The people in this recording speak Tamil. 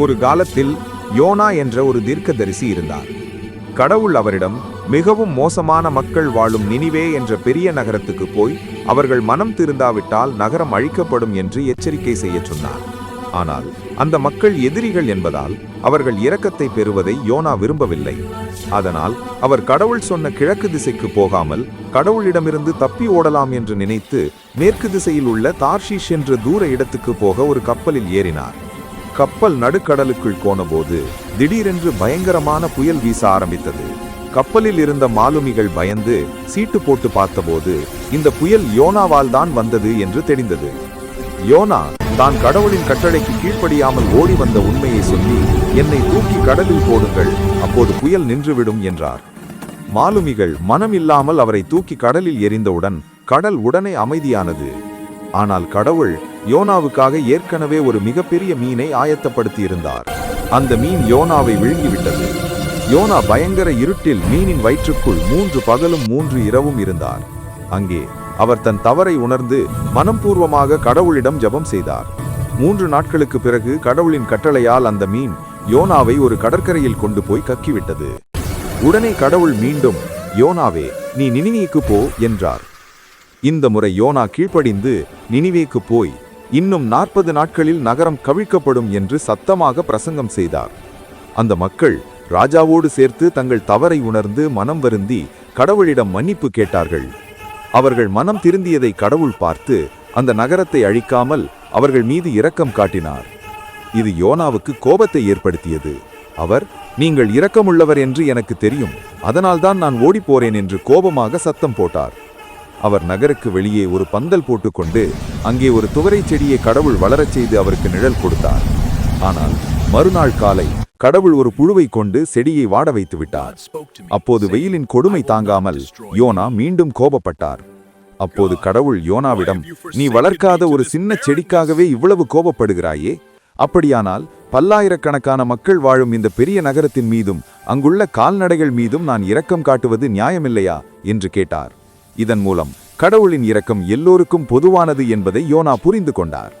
ஒரு காலத்தில் யோனா என்ற ஒரு தீர்க்கதரிசி இருந்தார். கடவுள் அவரிடம் மிகவும் மோசமான மக்கள் வாழும் நினிவே என்ற பெரிய நகரத்துக்கு போய் அவர்கள் மனம் திருந்தாவிட்டால் நகரம் அழிக்கப்படும் என்று எச்சரிக்கை செய்ய சொன்னார். ஆனால் அந்த மக்கள் எதிரிகள் என்பதால் அவர்கள் இரக்கத்தை பெறுவதை யோனா விரும்பவில்லை. அதனால் அவர் கடவுள் சொன்ன கிழக்கு திசைக்கு போகாமல் கடவுளிடமிருந்து தப்பி ஓடலாம் என்று நினைத்து மேற்கு திசையில் உள்ள தார்ஷீஷ் என்ற தூர இடத்துக்கு போக ஒரு கப்பலில் ஏறினார். கப்பல் நடுக்கடலுக்குள் போனபோது திடீரென்று பயங்கரமான புயல் வீச ஆரம்பித்தது. கப்பலில் இருந்த மாலுமிகள் பயந்து சீட்டு போட்டு பார்த்தபோது இந்த புயல் யோனாவால் தான் வந்தது என்று தெரிந்தது. யோனா தான் கடவுளின் கட்டளைக்கு கீழ்ப்படியாமல் ஓடி வந்த உண்மையை சொல்லி என்னை தூக்கி கடலில் போடுங்கள் அப்போது புயல் நின்றுவிடும் என்றார். மாலுமிகள் மனம் இல்லாமல் அவரை தூக்கி கடலில் எறிந்தவுடன் கடல் உடனே அமைதியானது. ஆனால் கடவுள் யோனாவுக்காக ஏற்கனவே ஒரு மிகப்பெரிய மீனை ஆயத்தப்படுத்தியிருந்தார். அந்த மீன் யோனாவை விழுங்கிவிட்டது. யோனா பயங்கர இருட்டில் மீனின் வயிற்றுக்குள் மூன்று பகலும் மூன்று இரவும் இருந்தார். அங்கே அவர் தன் தவறை உணர்ந்து மனப்பூர்வமாக கடவுளிடம் ஜெபம் செய்தார். மூன்று நாட்களுக்கு பிறகு கடவுளின் கட்டளையால் அந்த மீன் யோனாவை ஒரு கடற்கரையில் கொண்டு போய் கக்கிவிட்டது. உடனே கடவுள் மீண்டும் யோனாவே நீ நினிவேக்கு போ என்றார். இந்த முறை யோனா கீழ்ப்படிந்து நினிவேக்கு போய் இன்னும் நாற்பது நாட்களில் நகரம் கவிழ்க்கப்படும் என்று சத்தமாக பிரசங்கம் செய்தார். அந்த மக்கள் ராஜாவோடு சேர்த்து தங்கள் தவறை உணர்ந்து மனம் வருந்தி கடவுளிடம் மன்னிப்பு கேட்டார்கள். அவர்கள் மனம் திருந்தியதை கடவுள் பார்த்து அந்த நகரத்தை அழிக்காமல் அவர்கள் மீது இரக்கம் காட்டினார். இது யோனாவுக்கு கோபத்தை ஏற்படுத்தியது. அவர் நீங்கள் இரக்கமுள்ளவர் என்று எனக்கு தெரியும். அதனால்தான் நான் ஓடிப்போறேன் என்று கோபமாக சத்தம் போட்டார். அவர் நகருக்கு வெளியே ஒரு பந்தல் போட்டுக்கொண்டு அங்கே ஒரு துவரைச் செடியை கடவுள் வளரச் செய்து அவருக்கு நிழல் கொடுத்தார். ஆனால் மறுநாள் காலை கடவுள் ஒரு புழுவை கொண்டு செடியை வாட வைத்து விட்டார். அப்போது வெயிலின் கொடுமை தாங்காமல் யோனா மீண்டும் கோபப்பட்டார். அப்போது கடவுள் யோனாவிடம் நீ வளர்க்காத ஒரு சின்ன செடிக்காகவே இவ்வளவு கோபப்படுகிறாயே? அப்படியானால் பல்லாயிரக்கணக்கான மக்கள் வாழும் இந்த பெரிய நகரத்தின் மீதும் அங்குள்ள கால்நடைகள் மீதும் நான் இரக்கம் காட்டுவது நியாயமில்லையா? என்று கேட்டார். இதன் மூலம் கடவுளின் இரக்கம் எல்லோருக்கும் பொதுவானது என்பதை யோனா புரிந்து கொண்டார்.